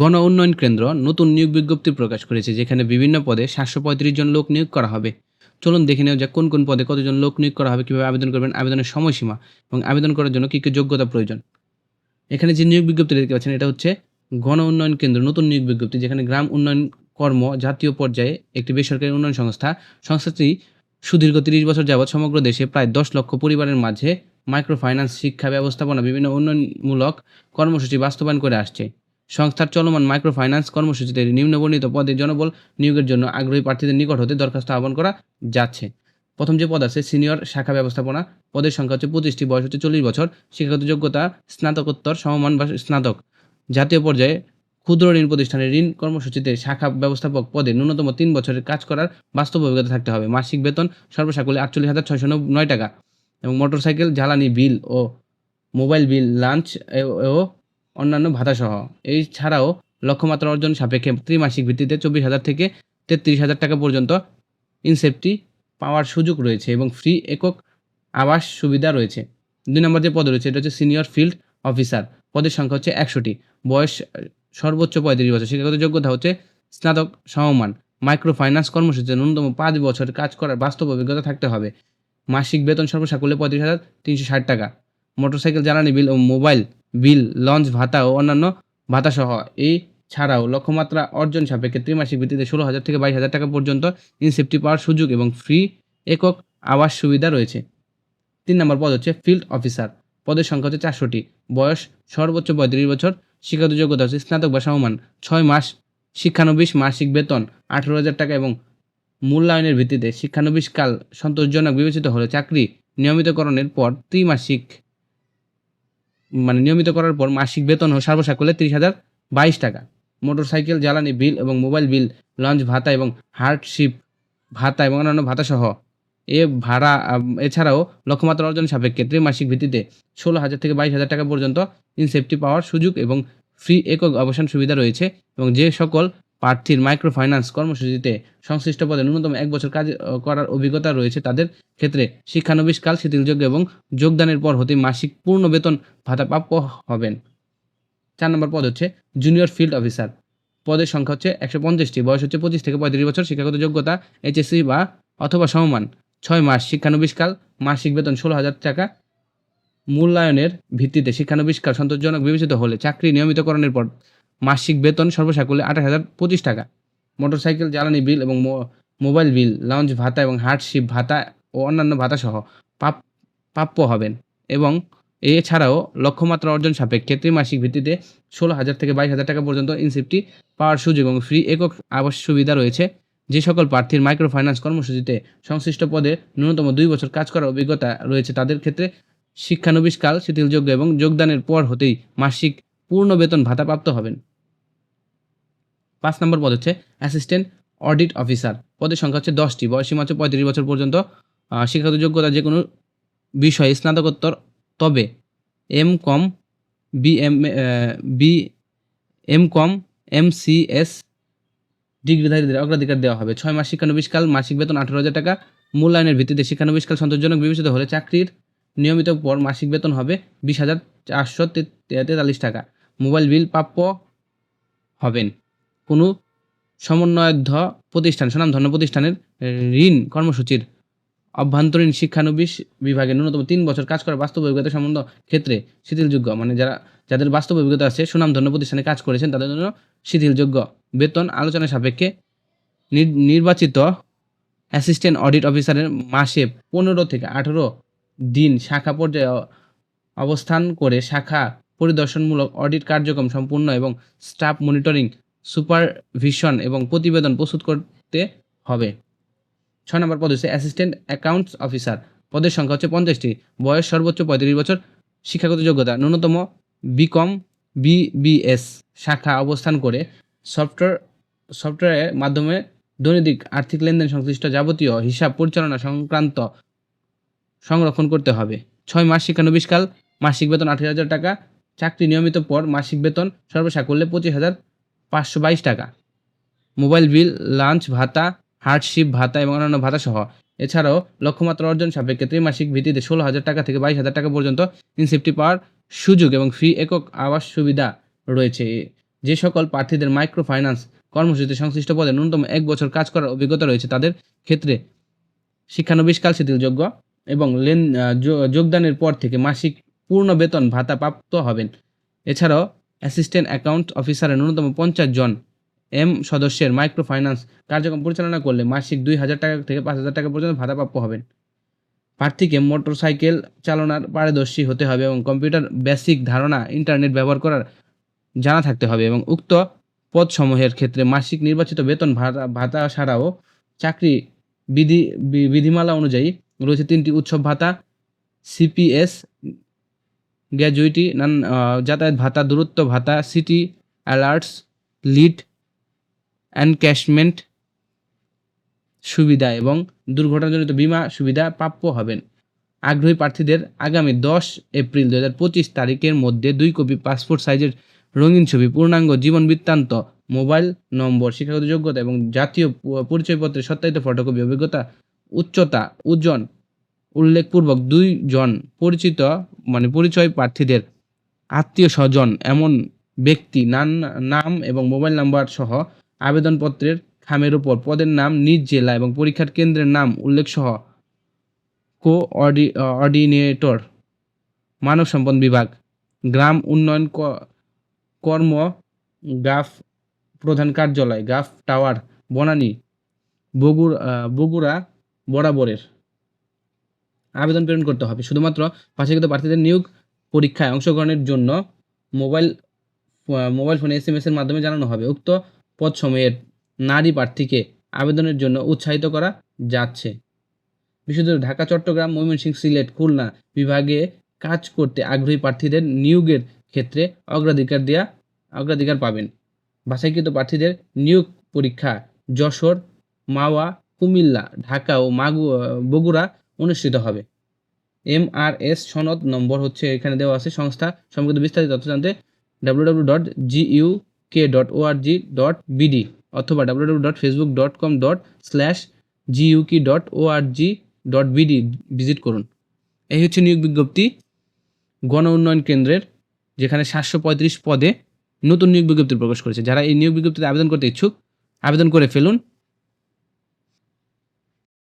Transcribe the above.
গণ উন্নয়ন কেন্দ্র নতুন নিয়োগ বিজ্ঞপ্তি প্রকাশ করেছে, যেখানে বিভিন্ন পদে সাতশো পঁয়ত্রিশ জন লোক নিয়োগ করা হবে। চলুন দেখে নেওয়া যাক কোন কোন পদে কতজন লোক নিয়োগ করা হবে, কীভাবে আবেদন করবেন, আবেদনের সময়সীমা এবং আবেদন করার জন্য কী কী যোগ্যতা প্রয়োজন। এখানে যে নিয়োগ বিজ্ঞপ্তি দেখতে পাচ্ছেন, এটা হচ্ছে গণ উন্নয়ন কেন্দ্র নতুন নিয়োগ বিজ্ঞপ্তি, যেখানে গ্রাম উন্নয়ন কর্ম জাতীয় পর্যায়ে একটি বেসরকারি উন্নয়ন সংস্থা। সংস্থাটি সুদীর্ঘ তিরিশ বছর যাবৎ সমগ্র দেশে প্রায় দশ লক্ষ পরিবারের মাঝে মাইক্রো ফাইন্যান্স শিক্ষা ব্যবস্থাপনা, বিভিন্ন উন্নয়নমূলক কর্মসূচি বাস্তবায়ন করে আসছে। সংস্থার চলমান মাইক্রো ফাইন্যান্স কর্মসূচিতে নিম্নবর্ণিত পদে জনবল নিয়োগের জন্য আগ্রহী প্রার্থীদের নিকট হতে দরখাস্ত আহ্বান করা যাচ্ছে। প্রথম যে পদ আছে, সিনিয়র শাখা ব্যবস্থাপনা, পদের সংখ্যা হচ্ছে পঁচিশটি, বয়স হচ্ছে চল্লিশ বছর, শিক্ষাগত যোগ্যতা, স্নাতকোত্তর, সমমান বা স্নাতক। জাতীয় পর্যায়ে ক্ষুদ্র ঋণ প্রতিষ্ঠানের ঋণ কর্মসূচিতে শাখা ব্যবস্থাপক পদে ন্যূনতম তিন বছরের কাজ করার বাস্তব অভিজ্ঞতা থাকতে হবে। মাসিক বেতন সর্বসাকুল্যে আটচল্লিশ হাজার ছয়শো নয় টাকা এবং মোটরসাইকেল, জ্বালানি বিল ও মোবাইল বিল, লাঞ্চ ও অন্যান্য ভাতাসহ। এই ছাড়াও লক্ষ্যমাত্রা অর্জন সাপেক্ষে ত্রিমাসিক ভিত্তিতে চব্বিশ হাজার থেকে তেত্রিশ হাজার টাকা পর্যন্ত ইনসেপ্টি পাওয়ার সুযোগ রয়েছে এবং ফ্রি একক আবাস সুবিধা রয়েছে। দুই নম্বর যে পদ রয়েছে, এটা হচ্ছে সিনিয়র ফিল্ড অফিসার পদের সংখ্যা হচ্ছে একশোটি। বয়স সর্বোচ্চ পঁয়ত্রিশ বছর। শিক্ষাগত যোগ্যতা হচ্ছে স্নাতক সমমান। মাইক্রো ফাইন্যান্স কর্মসূচিতে ন্যূনতম পাঁচ বছর কাজ করার বাস্তব অভিজ্ঞতা থাকতে হবে। মাসিক বেতন সর্বসাকুল্যে পঁয়ত্রিশ হাজার তিনশো ষাট টাকা। মোটরসাইকেল, জ্বালানি বিল ও মোবাইল বিল, লঞ্চ, ভাতা ও অন্যান্য ভাতাসহ এই ছাড়াও লক্ষ্যমাত্রা অর্জন সাপেক্ষে ত্রিমাসিক ভিত্তিতে ষোলো হাজার থেকে বাইশ হাজার টাকা পর্যন্ত ইনসেপ্টি পাওয়ার সুযোগ এবং ফ্রি একক আবাস সুবিধা রয়েছে। তিন নম্বর পদ হচ্ছে ফিল্ড অফিসার। পদের সংখ্যা হচ্ছে চারশোটি। বয়স সর্বোচ্চ পঁয়ত্রিশ বছর। শিক্ষাগত যোগ্যতা হচ্ছে স্নাতক বা সমমান। ছয় মাস শিক্ষানবিশ মাসিক বেতন আঠেরো হাজার টাকা এবং মূল্যায়নের ভিত্তিতে শিক্ষানবিশ কাল সন্তোষজনক বিবেচিত হলে চাকরি নিয়মিতকরণের পর ত্রিমাসিক মানে নিয়মিত করার পর মাসিক বেতন ও করলে তিরিশ হাজার বাইশ টাকা। মোটরসাইকেল, জ্বালানি বিল এবং মোবাইল বিল, লঞ্চ ভাতা এবং হার্ডশিপ ভাতা এবং অন্যান্য ভাতা সহ এ ভাড়া এছাড়াও লক্ষ্যমাত্রা অর্জন সাপেক্ষে ত্রিমাসিক ভিত্তিতে ষোলো হাজার থেকে বাইশ হাজার টাকা পর্যন্ত ইনসেপ্টি পাওয়ার সুযোগ এবং ফ্রি একক অবসান সুবিধা রয়েছে এবং যে সকল প্রার্থীর মাইক্রো ফাইন্যান্স কর্মসূচিতে সংশ্লিষ্ট পদে ন্যূনতম এক বছর কাজ করার অভিজ্ঞতা রয়েছে। তাদের ক্ষেত্রে শিক্ষানবিশকাল, শিথিলযোগ্য এবং যোগদানের পর হতে মাসিক পূর্ণ বেতন ভাতা প্রাপ্য হবেন। চার নম্বর পদ হচ্ছে জুনিয়র ফিল্ড অফিসার পদের সংখ্যা হচ্ছে একশো পঞ্চাশটি। বয়স হচ্ছে পঁচিশ থেকে পঁয়ত্রিশ বছর। শিক্ষাগত যোগ্যতা, এইচএসসি বা অথবা সমমান। ছয় মাস শিক্ষানবিশকাল, মাসিক বেতন ষোলো হাজার টাকা। মূল্যায়নের ভিত্তিতে শিক্ষানবিশকাল সন্তোষজনক বিবেচিত হলে চাকরি নিয়মিতকরণের পর মাসিক বেতন সর্বসাকুল্যে আঠাশ হাজার পঁচিশ টাকা। মোটরসাইকেল, জ্বালানি বিল এবং মোবাইল বিল লঞ্চ ভাতা এবং হার্ডশিপ ভাতা ও অন্যান্য ভাতা সহ প্রাপ্য হবেন। এবং এছাড়াও লক্ষ্যমাত্রা অর্জন সাপেক্ষে ত্রিমাসিক ভিত্তিতে ষোলো হাজার থেকে বাইশ হাজার টাকা পর্যন্ত ইনসেপ্টি পাওয়ার সুযোগ এবং ফ্রি একক আবাস সুবিধা রয়েছে। যে সকল প্রার্থীর মাইক্রো ফাইন্যান্স কর্মসূচিতে সংশ্লিষ্ট পদে ন্যূনতম দুই বছর কাজ করার অভিজ্ঞতা রয়েছে, তাদের ক্ষেত্রে শিক্ষানবিশকাল শিথিলযোগ্য এবং যোগদানের পর হতেই মাসিক পূর্ণ বেতন ভাতা প্রাপ্ত হবেন। পাঁচ নম্বর পদ হচ্ছে অ্যাসিস্ট্যান্ট অডিট অফিসার। পদের সংখ্যা হচ্ছে দশটি। বয়সীমা হচ্ছে পঁয়ত্রিশ বছর পর্যন্ত শিক্ষাগত যোগ্যতা যে কোনো বিষয়ে স্নাতকোত্তর। তবে M com B M B M com M C S ডিগ্রিধারীদের অগ্রাধিকার দেওয়া হবে। ছয় মাস শিক্ষানবিশকাল মাসিক বেতন আঠারো হাজার টাকা। মূল্যায়নের ভিত্তিতে শিক্ষানবিশকাল সন্তোষজনক বিবেচিত হলে চাকরির নিয়মিত পর মাসিক বেতন হবে বিশ হাজার চারশো তেতাল্লিশ টাকা। মোবাইল বিল প্রাপ্য হবেন। কোনো সমন্বয়ধ প্রতিষ্ঠান স্বনামধন্য প্রতিষ্ঠানের ঋণ কর্মসূচির অভ্যন্তরীণ শিক্ষানবিশ বিভাগে ন্যূনতম তিন বছর কাজ করার বাস্তব অভিজ্ঞতা সম্বন্ধ ক্ষেত্রে শিথিলযোগ্য। মানে যারা, যাদের বাস্তব অভিজ্ঞতা আছে সুনামধন্য প্রতিষ্ঠানে কাজ করেছেন, তাদের জন্য শিথিলযোগ্য। বেতন আলোচনা সাপেক্ষে নির- নির্বাচিত অ্যাসিস্ট্যান্ট অডিট অফিসারের মাসে পনেরো থেকে আঠেরো দিন শাখা পর্যায়ে অবস্থান করে শাখা পরিদর্শনমূলক অডিট কার্যক্রম সম্পূর্ণ এবং স্টাফ মনিটরিং সুপারভিশন এবং প্রতিবেদন প্রস্তুত করতে হবে। ছয় নম্বর পদ হচ্ছে অ্যাসিস্ট্যান্ট অ্যাকাউন্টস অফিসার। পদের সংখ্যা হচ্ছে পঞ্চাশটি। বয়স সর্বোচ্চ পঁয়ত্রিশ বছর। শিক্ষাগত যোগ্যতা, ন্যূনতম বিকম বিবিএস শাখা অবস্থান করে সফটওয়্যার, সফটওয়্যারের মাধ্যমে দৈনন্দিন আর্থিক লেনদেন সংশ্লিষ্ট যাবতীয় হিসাব পরিচালনা সংক্রান্ত সংরক্ষণ করতে হবে। ছয় মাস শিক্ষানবিশকাল মাসিক বেতন আঠারো হাজার টাকা। চাকরি নিয়মিত পর মাসিক বেতন সর্বসাকুল্যে পঁচিশ হাজার। পাঁচশো বাইশ টাকা। মোবাইল বিল, লাঞ্চ ভাতা, হার্ডশিপ ভাতা এবং অন্যান্য ভাতা সহ। এছাড়াও লক্ষ্যমাত্রা অর্জন সাপেক্ষে ত্রিমাসিক ভিত্তিতে ষোলো হাজার টাকা থেকে বাইশ হাজার টাকা পর্যন্ত ইনসেপ্টি পাওয়ার সুযোগ এবং ফ্রি একক আবাস সুবিধা রয়েছে। যে সকল প্রার্থীদের মাইক্রো ফাইন্যান্স কর্মসূচিতে সংশ্লিষ্ট পদে ন্যূনতম এক বছর কাজ করার অভিজ্ঞতা রয়েছে, তাদের ক্ষেত্রে শিক্ষানবিশকাল শিথিলযোগ্য এবং লেন যোগদানের পর থেকে মাসিক পূর্ণ বেতন ভাতা প্রাপ্ত হবেন। এছাড়াও অ্যাসিস্ট্যান্ট অ্যাকাউন্ট অফিসারের ন্যূনতম পঞ্চাশ জন এম সদস্যের মাইক্রো ফাইন্যান্স কার্যক্রম পরিচালনা করলে মাসিক দুই হাজার টাকা থেকে পাঁচ হাজার টাকা পর্যন্ত ভাতা প্রাপ্য হবেন। প্রার্থীকে মোটরসাইকেল চালনার পারদর্শী হতে হবে এবং কম্পিউটার বেসিক ধারণা ইন্টারনেট ব্যবহার করার জানা থাকতে হবে এবং উক্ত পদসমূহের ক্ষেত্রে মাসিক নির্বাচিত বেতন ভাতা ভাতা ছাড়াও চাকরি বিধি বিধিমালা অনুযায়ী রয়েছে তিনটি উৎসব ভাতা, সিপিএস গ্র্যাজুইটি, নান যাতায়াত ভাতা, দূরত্ব ভাতা, সিটি অ্যালার্টস, লিড এনক্যাশমেন্ট সুবিধা এবং দুর্ঘটনাজনিত বিমা সুবিধা প্রাপ্য হবেন। আগ্রহী প্রার্থীদের আগামী দশ এপ্রিল দু হাজার পঁচিশ তারিখের মধ্যে দুই কপি পাসপোর্ট সাইজের রঙিন ছবি, পূর্ণাঙ্গ জীবন বৃত্তান্ত, মোবাইল নম্বর, শিক্ষাগত যোগ্যতা এবং জাতীয় পরিচয়পত্রের সত্যায়িত ফটোকপি, অভিজ্ঞতা, উচ্চতা, ওজন উল্লেখপূর্বক দুইজন পরিচিত মানে পরিচয় প্রার্থীদের আত্মীয় স্বজন এমন ব্যক্তি, নান, নাম এবং মোবাইল নাম্বার সহ আবেদনপত্রের খামের উপর পদের নাম, নিজ জেলা এবং পরীক্ষার কেন্দ্রের নাম উল্লেখ সহ কো অর্ডিনেটর মানব সম্পদ বিভাগ, গ্রাম উন্নয়ন কর্ম গাফ প্রধান কার্যালয় গাফ টাওয়ার, বনানী, বগুড়া বগুড়া বরাবরের। আবেদন প্রেরণ করতে হবে। শুধুমাত্র পাশাকৃত প্রার্থীদের নিয়োগ পরীক্ষায় অংশগ্রহণের জন্য মোবাইল মোবাইল ফোনে এস এম এর মাধ্যমে জানানো হবে। উক্ত পদ সময়ের নারী প্রার্থীকে আবেদনের জন্য উৎসাহিত করা যাচ্ছে। বিশেষত ঢাকা, চট্টগ্রাম, ময়মনসিংহ, সিলেট, খুলনা বিভাগে কাজ করতে আগ্রহী প্রার্থীদের নিয়োগের ক্ষেত্রে অগ্রাধিকার দেয়া, অগ্রাধিকার পাবেন। বাছাইকৃত প্রার্থীদের নিয়োগ পরীক্ষা যশোর, মাওয়া, কুমিল্লা, ঢাকা ও মাগু বগুড়া অনুষ্ঠিত হবে। এম আর এস সনদ নম্বর হচ্ছে এখানে দেওয়া আছে সংস্থা সম্পর্কিত বিস্তারিত তথ্য জানতে W W dot GU K dot ORG dot BD অথবা W dot Facebook dot com dot slash GUKI dot ORG dot BD visit করুন। এই হচ্ছে নিয়োগ বিজ্ঞপ্তি। গণ উন্নয়ন কেন্দ্রের যেখানে সাতশো পঁয়ত্রিশ পদে নতুন নিয়োগ বিজ্ঞপ্তি প্রকাশ করেছে। যারা এই নিয়োগ বিজ্ঞপ্তিতে আবেদন করতে ইচ্ছুক, আবেদন করে ফেলুন।